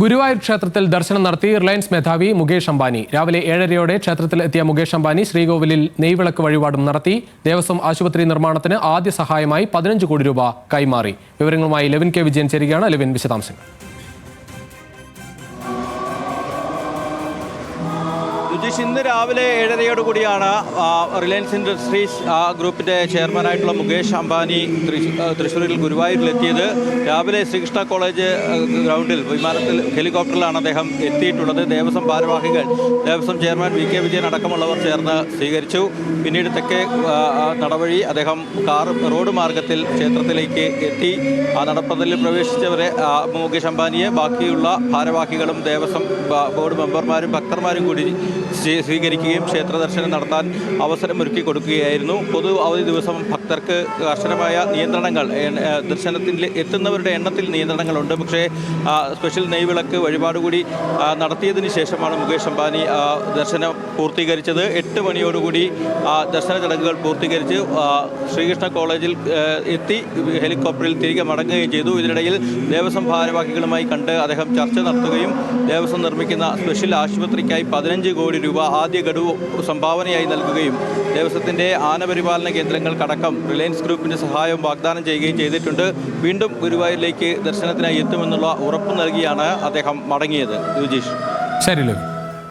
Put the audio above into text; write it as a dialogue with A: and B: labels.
A: ഗുരുവായൂർ ക്ഷേത്രത്തിൽ ദർശനം നടത്തി റിലയൻസ് മേധാവി മുകേഷ് അംബാനി. രാവിലെ ഏഴരയോടെ ക്ഷേത്രത്തിൽ എത്തിയ മുകേഷ് അംബാനി ശ്രീകോവിലിൽ നെയ്വിളക്ക് വഴിപാടും നടത്തി ദേവസ്വം ആശുപത്രി നിർമ്മാണത്തിന് ആദ്യ സഹായമായി പതിനഞ്ച് കോടി രൂപ കൈമാറി. വിവരങ്ങളുമായി ലെവിൻ കെ. വിജയൻ ചേരുകയാണ്. ലെവിൻ വിശദാംശങ്ങൾ.
B: രുചിഷ് ഇന്ന് രാവിലെ ഏഴരയോട് കൂടിയാണ് റിലയൻസ് ഇൻഡസ്ട്രീസ് ആ, ഗ്രൂപ്പിന്റെ ചെയർമാനായിട്ടുള്ള മുകേഷ് അംബാനി തൃശ്ശൂരിൽ ഗുരുവായൂരിലെത്തിയത് രാവിലെ ശ്രീകൃഷ്ണ കോളേജ് ഗ്രൗണ്ടിൽ വിമാനത്തിൽ ഹെലികോപ്റ്ററിലാണ് അദ്ദേഹം എത്തിയിട്ടുള്ളത്. ദേവസ്വം ഭാരവാഹികൾ Devaswom chairman V K Vijayan അടക്കമുള്ളവർ ചേർന്ന് സ്വീകരിച്ചു. പിന്നീട് തെക്കേ നടവഴി അദ്ദേഹം കാർ റോഡ് മാർഗത്തിൽ ക്ഷേത്രത്തിലേക്ക് എത്തി. ആ നടപ്പന്തലിൽ പ്രവേശിച്ചവരെ മുകേഷ് അംബാനിയെ ബാക്കിയുള്ള ഭാരവാഹികളും ദേവസ്വം ബോർഡ് മെമ്പർമാരും ഭക്തന്മാരും കൂടി സ്വീകരിക്കുകയും ക്ഷേത്ര ദർശനം നടത്താൻ അവസരം ഒരുക്കി കൊടുക്കുകയായിരുന്നു പൊതു അവധി ദിവസം ഭക്തർക്ക് കർശനമായ നിയന്ത്രണങ്ങൾ ദർശനത്തിൽ എത്തുന്നവരുടെ എണ്ണത്തിൽ നിയന്ത്രണങ്ങളുണ്ട്. പക്ഷേ സ്പെഷ്യൽ നെയ്വിളക്ക് വഴിപാട് കൂടി നടത്തിയതിന് ശേഷമാണ് മുകേഷ് അംബാനി ദർശനം പൂർത്തീകരിച്ചത്. എട്ട് മണിയോടുകൂടി ദർശന ചടങ്ങുകൾ പൂർത്തീകരിച്ച് ശ്രീകൃഷ്ണ കോളേജിൽ എത്തി ഹെലികോപ്റ്ററിൽ തിരികെ മടങ്ങുകയും ചെയ്തു. ഇതിനിടയിൽ ദേവസ്വം ഭാരവാഹികളുമായി കണ്ട് അദ്ദേഹം ചർച്ച നടത്തുകയും ദേവസ്വം നിർമ്മിക്കുന്ന സ്പെഷ്യൽ ആശുപത്രിക്കായി പതിനഞ്ച് കോടി രൂപ ആദ്യ ഗഡു സംഭാവനയായി നൽകുകയും ദേവസ്വത്തിന്റെ ആനപരിപാലന കേന്ദ്രങ്ങൾക്കടക്കം റിലയൻസ് ഗ്രൂപ്പിന്റെ സഹായം വാഗ്ദാനം ചെയ്യുകയും ചെയ്തിട്ടുണ്ട്. വീണ്ടും ഗുരുവായൂരിലേക്ക് ദർശനത്തിനായി എത്തുമെന്നുള്ള ഉറപ്പ് നൽകിയാണ് അദ്ദേഹം മടങ്ങിയത്. രുചീഷ്
A: ശരി